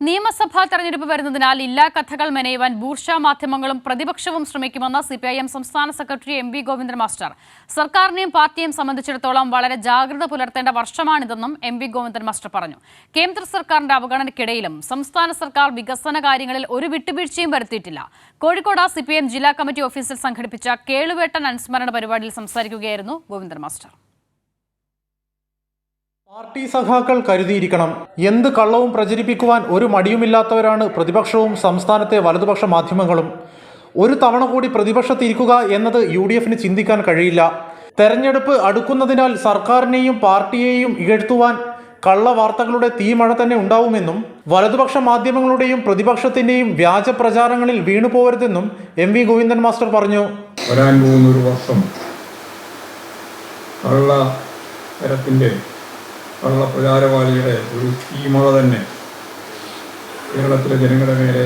നിയമസഭാ തെരഞ്ഞെടുപ്പ് വരുന്നതിനാൽ ഇല്ലാ കഥകൾ മെനയുവാൻ ബൂർഷ മാധ്യമങ്ങളും പ്രതിപക്ഷവും ശ്രമിക്കുമെന്ന് സിപിഐഎം സംസ്ഥാന secretary M V Govindan master. സർക്കാരിനെയും പാർട്ടിയെയും സംബന്ധിച്ചിടത്തോളം വളരെ ജാഗ്രത പുലർത്തേണ്ട വർഷമാണിതെന്നും എം വി ഗോവിന്ദൻ മാസ്റ്റർ പറഞ്ഞു. കേന്ദ്ര സർക്കാരിന്റെ അവഗണനയ്ക്കിടയിലും സംസ്ഥാന സർക്കാർ വികസന കാര്യങ്ങളിൽ ഒരു വിട്ടുവീഴ്ചയും വരുത്തിയിട്ടില്ല. കോഴിക്കോട് സിപിഐഎം ജില്ലാ കമ്മിറ്റി ഓഫീസിൽ സംഘടിപ്പിച്ച കേളുവേട്ടൻ അനുസ്മരണ പരിപാടിയിൽ സംസാരിക്കുകയായിരുന്നു ഗോവിന്ദൻ മാസ്റ്റർ. പാർട്ടി സഖാക്കൾ കരുതിയിരിക്കണം. എന്ത് കള്ളവും പ്രചരിപ്പിക്കുവാൻ ഒരു മടിയുമില്ലാത്തവരാണ് പ്രതിപക്ഷവും സംസ്ഥാനത്തെ വലതുപക്ഷ മാധ്യമങ്ങളും. ഒരു തവണ കൂടി പ്രതിപക്ഷത്തിരിക്കുക എന്നത് യു ഡി എഫിന് ചിന്തിക്കാൻ കഴിയില്ല. തെരഞ്ഞെടുപ്പ് അടുക്കുന്നതിനാൽ സർക്കാരിനെയും പാർട്ടിയെയും ഇകഴ്ത്തുവാൻ കള്ള വാർത്തകളുടെ തീമഴ തന്നെ ഉണ്ടാവുമെന്നും വലതുപക്ഷ മാധ്യമങ്ങളുടെയും പ്രതിപക്ഷത്തിന്റെയും വ്യാജ പ്രചാരങ്ങളിൽ വീണുപോകരുതെന്നും എം വി ഗോവിന്ദൻ മാസ്റ്റർ പറഞ്ഞു. വരാൻ പോകുന്ന ഒരു വർഷം കള്ള തരത്തിന്റെ കള്ള പ്രചാരവാദിയുടെ ഒരു തീമഴ തന്നെ കേരളത്തിലെ ജനങ്ങളുടെ മേലെ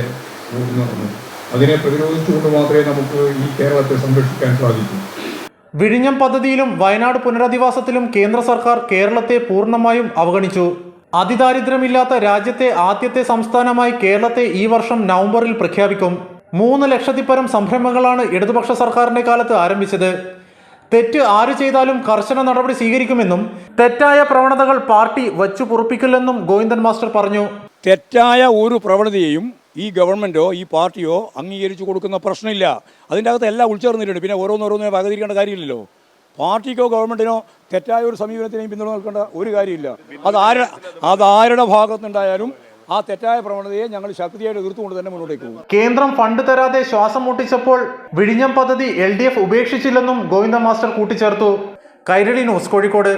നടന്നു അതിനെ പ്രതിരോധിച്ചുകൊണ്ട് മാത്രമേ നമുക്ക് ഈ കേരളത്തെ സംരക്ഷിക്കാൻ സാധിക്കൂ. വിഴിഞ്ഞം പദ്ധതിയിലും വയനാട് പുനരധിവാസത്തിലും കേന്ദ്ര സർക്കാർ കേരളത്തെ പൂർണമായും അവഗണിച്ചു. അതിദാരിദ്ര്യമില്ലാത്ത രാജ്യത്തെ ആദ്യത്തെ സംസ്ഥാനമായി കേരളത്തെ ഈ വർഷം നവംബറിൽ പ്രഖ്യാപിക്കും. മൂന്ന് ലക്ഷത്തിപ്പരം സംരംഭങ്ങളാണ് ഇടതുപക്ഷ സർക്കാരിന്റെ കാലത്ത് ആരംഭിച്ചത്. തെറ്റ് ആര് ചെയ്താലും കർശന നടപടി സ്വീകരിക്കുമെന്നും തെറ്റായ പ്രവണതകൾ പാർട്ടി വച്ചു പൊറുപ്പിക്കില്ലെന്നും ഗോവിന്ദൻ മാസ്റ്റർ പറഞ്ഞു. തെറ്റായ ഒരു പ്രവണതയെയും ഈ ഗവൺമെന്റോ ഈ പാർട്ടിയോ അംഗീകരിച്ചു കൊടുക്കുന്ന പ്രശ്നമില്ല. അതിന്റെ അകത്ത് എല്ലാം ഉൾച്ചേർന്നിട്ടുണ്ട്. പിന്നെ ഓരോന്നോരോന്നിനെ വകതിരിക്കേണ്ട കാര്യമില്ലല്ലോ. പാർട്ടിക്കോ ഗവൺമെന്റിനോ തെറ്റായ ഒരു സമീപനത്തിനെയും പിന്തുണ നൽകേണ്ട ഒരു കാര്യമില്ല. അത് ആരുടെ അത് ആരുടെ ഭാഗത്തുനിന്നുണ്ടായാലും ആ തെറ്റായ പ്രവണതയെ ഞങ്ങൾ ശക്തിയായിട്ട് എതിർത്തുകൊണ്ട് തന്നെ മുന്നോട്ടേക്ക് പോകും. കേന്ദ്രം ഫണ്ട് തരാതെ ശ്വാസം മുട്ടിച്ചപ്പോൾ വിഴിഞ്ഞം പദ്ധതി എൽ ഡി എഫ് ഉപേക്ഷിച്ചില്ലെന്നും ഗോവിന്ദ മാസ്റ്റർ കൂട്ടിച്ചേർത്തു. കൈരളി ന്യൂസ് കോഴിക്കോട്.